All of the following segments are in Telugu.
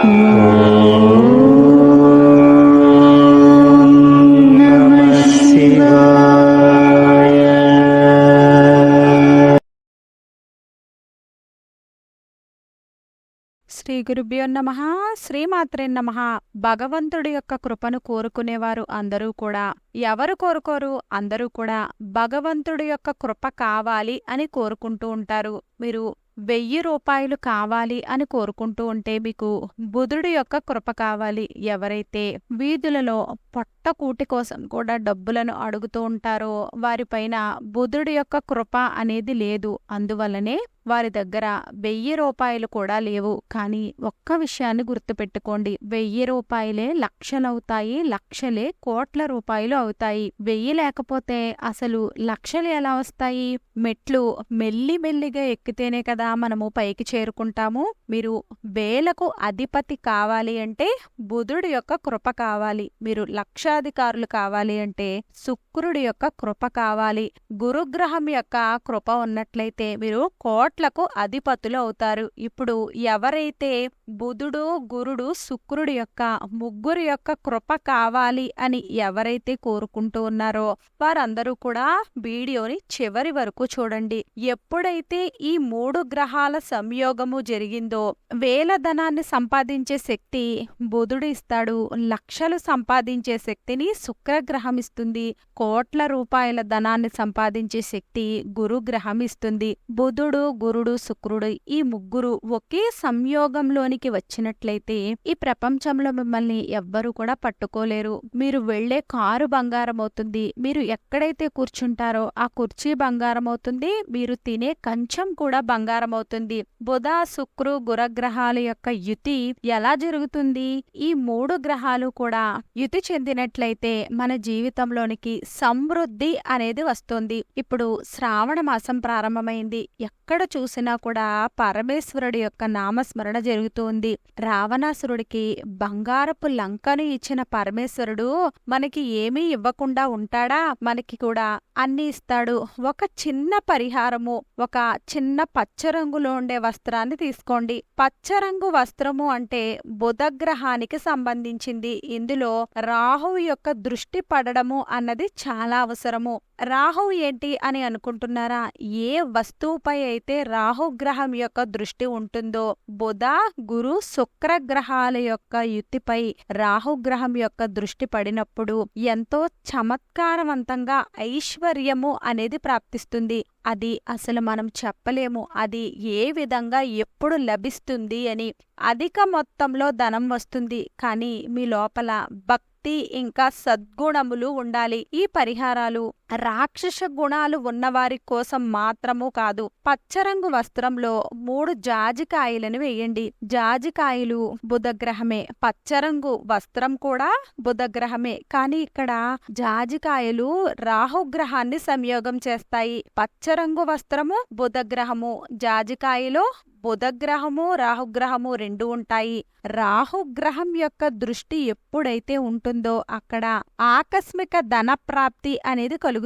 శ్రీ గురుభ్యో నమ శ్రీమాత్రే నమ. భగవంతుడి యొక్క కృపను కోరుకునేవారు అందరూ కూడా. ఎవరు కోరుకోరు? అందరూ కూడా భగవంతుడి యొక్క కృప కావాలి అని కోరుకుంటూ ఉంటారు. మీరు వెయ్యి రూపాయలు కావాలి అని కోరుకుంటూ ఉంటే మీకు బుధుడి యొక్క కృప కావాలి. ఎవరైతే వీధులలో పొట్టకూటి కోసం కూడా డబ్బులను అడుగుతూ ఉంటారో వారిపైన బుధుడి యొక్క కృప అనేది లేదు. అందువల్లనే వారి దగ్గర వెయ్యి రూపాయలు కూడా లేవు. కానీ ఒక్క విషయాన్ని గుర్తుపెట్టుకోండి. వెయ్యి రూపాయలే లక్షలవుతాయి. లక్షలే కోట్ల రూపాయలు అవుతాయి. వెయ్యి లేకపోతే అసలు లక్షలు ఎలా వస్తాయి? మెట్లు మెల్లి మెల్లిగా ఎక్కితేనే కదా మనము పైకి చేరుకుంటాము. మీరు వేలకు అధిపతి కావాలి అంటే బుధుడి యొక్క కృప కావాలి. మీరు లక్షాధికారులు కావాలి అంటే శుక్రుడి యొక్క కృప కావాలి. గురుగ్రహం యొక్క కృప ఉన్నట్లయితే మీరు కోట్లకు అధిపతులు అవుతారు. ఇప్పుడు ఎవరైతే బుధుడు గురుడు శుక్రుడి యొక్క ముగ్గురు యొక్క కృప కావాలి అని ఎవరైతే కోరుకుంటూ ఉన్నారో వారందరూ కూడా వీడియోని చివరి వరకు చూడండి. ఎప్పుడైతే ఈ మూడు గ్రహాల సంయోగము జరిగిందో వేల ధనాన్ని సంపాదించే శక్తి బుధుడు ఇస్తాడు. లక్షలు సంపాదించే శక్తిని శుక్రగ్రహం ఇస్తుంది. కోట్ల రూపాయల ధనాన్ని సంపాదించే శక్తి గురుగ్రహం ఇస్తుంది. బుధుడు గురుడు శుక్రుడు ఈ ముగ్గురు ఒకే సంయోగంలోనికి వచ్చినట్లయితే ఈ ప్రపంచంలో మిమ్మల్ని ఎవ్వరూ కూడా పట్టుకోలేరు. మీరు వెళ్ళే కారు బంగారం అవుతుంది మీరు ఎక్కడైతే కూర్చుంటారో ఆ కుర్చీ బంగారం అవుతుంది మీరు తినే కంచం కూడా బంగారం అవుతుంది బుధ శుక్రు గురగ్రహాల యొక్క యుతి ఎలా జరుగుతుంది? ఈ మూడు గ్రహాలు కూడా యుతి చెందినట్లయితే మన జీవితంలోనికి సమృద్ధి అనేది వస్తుంది. ఇప్పుడు శ్రావణ మాసం ప్రారంభమైంది. ఎక్కడ చూసినా కూడా పరమేశ్వరుడి యొక్క నామస్మరణ జరుగుతోంది. రావణాసురుడికి బంగారపు లంకను ఇచ్చిన పరమేశ్వరుడు మనకి ఏమీ ఇవ్వకుండా ఉంటాడా? మనకి కూడా అన్ని ఇస్తాడు. ఒక చిన్న పరిహారము ఒక చిన్న పచ్చ రంగులో ఉండే వస్త్రాన్ని తీసుకోండి. పచ్చరంగు వస్త్రము అంటే బుధగ్రహానికి సంబంధించింది. ఇందులో రాహువు యొక్క దృష్టి పడడము అన్నది చాలా అవసరము. రాహువు ఏంటి అని అనుకుంటున్నారా? ఏ వస్తువుపై అయితే రాహుగ్రహం యొక్క దృష్టి ఉంటుందో బుధ గురు శుక్ర గ్రహాల యొక్క యుతిపై రాహుగ్రహం యొక్క దృష్టి పడినప్పుడు ఎంతో చమత్కారవంతంగా ఐశ్వర్యము అనేది ప్రాప్తిస్తుంది. అది అసలు మనం చెప్పలేము. అది ఏ విధంగా ఎప్పుడు లభిస్తుంది అని అధిక మొత్తంలో ధనం వస్తుంది. కానీ మీ లోపల భక్తి ఇంకా సద్గుణములు ఉండాలి. ఈ పరిహారాలు రాక్షస గుణాలు ఉన్నవారి కోసం మాత్రము కాదు పచ్చరంగు వస్త్రంలో మూడు జాజికాయలను వేయండి. జాజికాయలు బుధగ్రహమే పచ్చరంగు వస్త్రం కూడా బుధగ్రహమే. కానీ ఇక్కడ జాజికాయలు రాహుగ్రహాన్ని సంయోగం చేస్తాయి. పచ్చరంగు వస్త్రము బుధగ్రహము జాజికాయలో బుధగ్రహము రాహుగ్రహము రెండు ఉంటాయి. రాహుగ్రహం యొక్క దృష్టి ఎప్పుడైతే ఉంటుందో అక్కడ ఆకస్మిక ధన ప్రాప్తి అనేది కలుగుతుంది.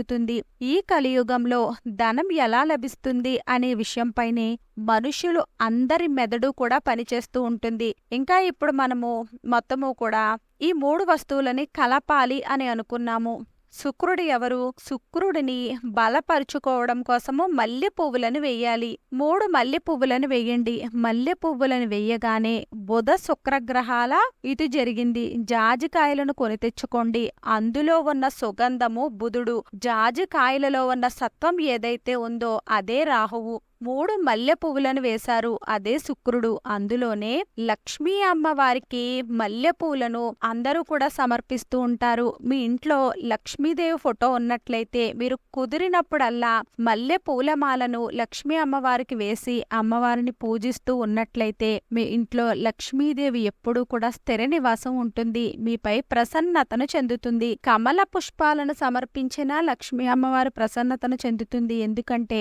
ఈ కలియుగంలో ధనం ఎలా లభిస్తుంది అనే విషయంపైనే మనుషులు అందరి మెదడు కూడా పనిచేస్తూ ఉంటుంది. ఇంకా ఇప్పుడు మనము మొత్తము కూడా ఈ మూడు వస్తువులని కలపాలి అని అనుకున్నాము. శుక్రుడు ఎవరు? శుక్రుడిని బలపరుచుకోవడం కోసము మల్లె పువ్వులను వెయ్యాలి మూడు మల్లె పువ్వులను వెయ్యండి మల్లె పువ్వులను వెయ్యగానే బుధ శుక్రగ్రహాల ఇది జరిగింది. జాజికాయలను కొని తెచ్చుకోండి. అందులో ఉన్న సుగంధము బుధుడు జాజికాయలలో ఉన్న సత్వం ఏదైతే ఉందో అదే రాహువు. మూడు మల్లె పువ్వులను వేశారు. అదే శుక్రుడు. అందులోనే లక్ష్మీ అమ్మవారికి మల్లె పువ్వులను అందరూ కూడా సమర్పిస్తూ ఉంటారు. మీ ఇంట్లో లక్ష్మీదేవి ఫోటో ఉన్నట్లయితే మీరు కుదిరినప్పుడల్లా మల్లె పూలమాలను లక్ష్మీ అమ్మవారికి వేసి అమ్మవారిని పూజిస్తూ ఉన్నట్లయితే మీ ఇంట్లో లక్ష్మీదేవి ఎప్పుడూ కూడా స్థిర నివాసం ఉంటుంది. మీపై ప్రసన్నతను చెందుతుంది. కమల పుష్పాలను సమర్పించిన లక్ష్మీ అమ్మవారు ప్రసన్నతను చెందుతుంది. ఎందుకంటే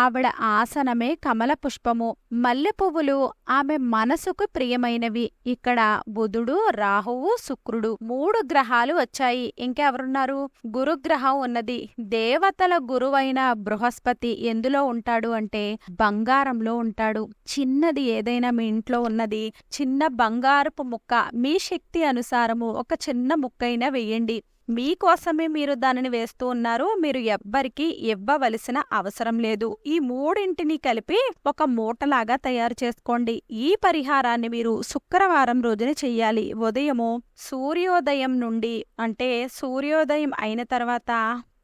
ఆవిడ ఆసనమే కమల పుష్పము మల్లె పువ్వులు ఆమె మనసుకు ప్రియమైనవి. ఇక్కడ బుధుడు రాహువు శుక్రుడు మూడు గ్రహాలు వచ్చాయి. ఇంకెవరున్నారు? గురుగ్రహం ఉన్నది. దేవతల గురువైన బృహస్పతి ఎందులో ఉంటాడు అంటే బంగారంలో ఉంటాడు. చిన్నది ఏదైనా మీ ఇంట్లో ఉన్నది. చిన్న బంగారపు ముక్క మీ శక్తి అనుసారము ఒక చిన్న ముక్కైనా వెయ్యండి మీకోసమే మీరు దానిని వేస్తూ ఉన్నారు. మీరు ఎవ్వరికీ ఇవ్వవలసిన అవసరం లేదు. ఈ మూడింటిని కలిపి ఒక మూటలాగా తయారు చేసుకోండి. ఈ పరిహారాన్ని మీరు శుక్రవారం రోజున చెయ్యాలి. ఉదయము సూర్యోదయం నుండి అంటే సూర్యోదయం అయిన తర్వాత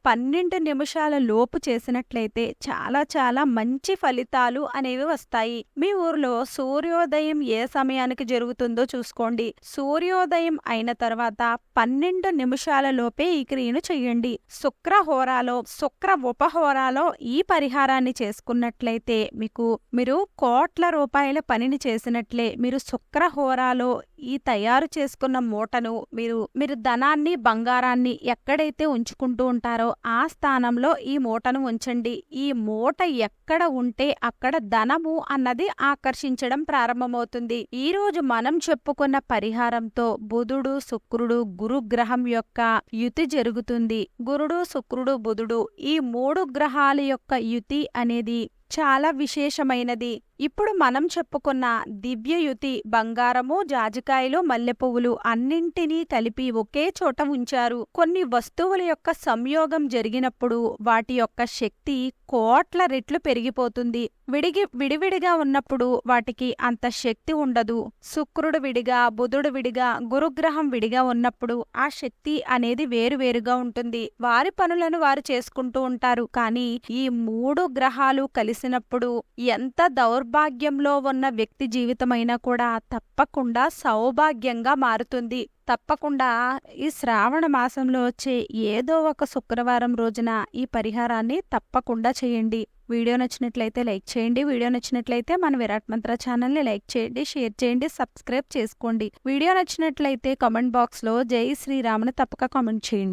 పన్నెండు నిమిషాల లోపు చేసినట్లయితే చాలా చాలా మంచి ఫలితాలు అనేవి వస్తాయి. మీ ఊర్లో సూర్యోదయం ఏ సమయానికి జరుగుతుందో చూసుకోండి. సూర్యోదయం అయిన తర్వాత పన్నెండు నిమిషాల లోపే ఈ క్రియను చెయ్యండి శుక్రహోరాలో శుక్ర ఉపహోరాలో ఈ పరిహారాన్ని చేసుకున్నట్లయితే మీకు మీరు కోట్ల రూపాయల పనిని చేసినట్లే మీరు శుక్రహోరాలో ఈ తయారు చేసుకున్న మూటను మీరు మీరు ధనాన్ని బంగారాన్ని ఎక్కడైతే ఉంచుకుంటూ ఉంటారో ఆ స్థానంలో ఈ మూటను ఉంచండి. ఈ మూట ఎక్కడ ఉంటే అక్కడ ధనము అన్నది ఆకర్షించడం ప్రారంభమవుతుంది. ఈ రోజు మనం చెప్పుకున్న పరిహారంతో బుధుడు శుక్రుడు గురుగ్రహం యొక్క యుతి జరుగుతుంది. గురుడు శుక్రుడు బుధుడు ఈ మూడు గ్రహాల యొక్క యుతి అనేది చాలా విశేషమైనది. ఇప్పుడు మనం చెప్పుకున్న దివ్యయుతి బంగారము జాజికాయలు మల్లెపువ్వులు అన్నింటినీ కలిపి ఒకే చోట ఉంచారు. కొన్ని వస్తువుల యొక్క సంయోగం జరిగినప్పుడు వాటి యొక్క శక్తి కోట్ల రెట్లు పెరిగిపోతుంది. విడిగి విడివిడిగా ఉన్నప్పుడు వాటికి అంత శక్తి ఉండదు. శుక్రుడు విడిగా బుధుడు విడిగా గురుగ్రహం విడిగా ఉన్నప్పుడు ఆ శక్తి అనేది వేరువేరుగా ఉంటుంది. వారి పనులను వారు చేసుకుంటూ ఉంటారు. కానీ ఈ మూడు గ్రహాలు కలిసి చేసినప్పుడు ఎంత దౌర్భాగ్యంలో ఉన్న వ్యక్తి జీవితమైనా కూడా తప్పకుండా సౌభాగ్యంగా మారుతుంది. తప్పకుండా ఈ శ్రావణ మాసంలో వచ్చే ఏదో ఒక శుక్రవారం రోజున ఈ పరిహారాన్ని తప్పకుండా చేయండి. వీడియో నచ్చినట్లయితే లైక్ చేయండి. వీడియో నచ్చినట్లయితే మన విరాట్ మంత్ర ఛానల్ని లైక్ చేయండి షేర్ చేయండి సబ్స్క్రైబ్ చేసుకోండి. వీడియో నచ్చినట్లయితే కామెంట్ బాక్స్లో జై శ్రీరామ్ని తప్పక కామెంట్ చేయండి.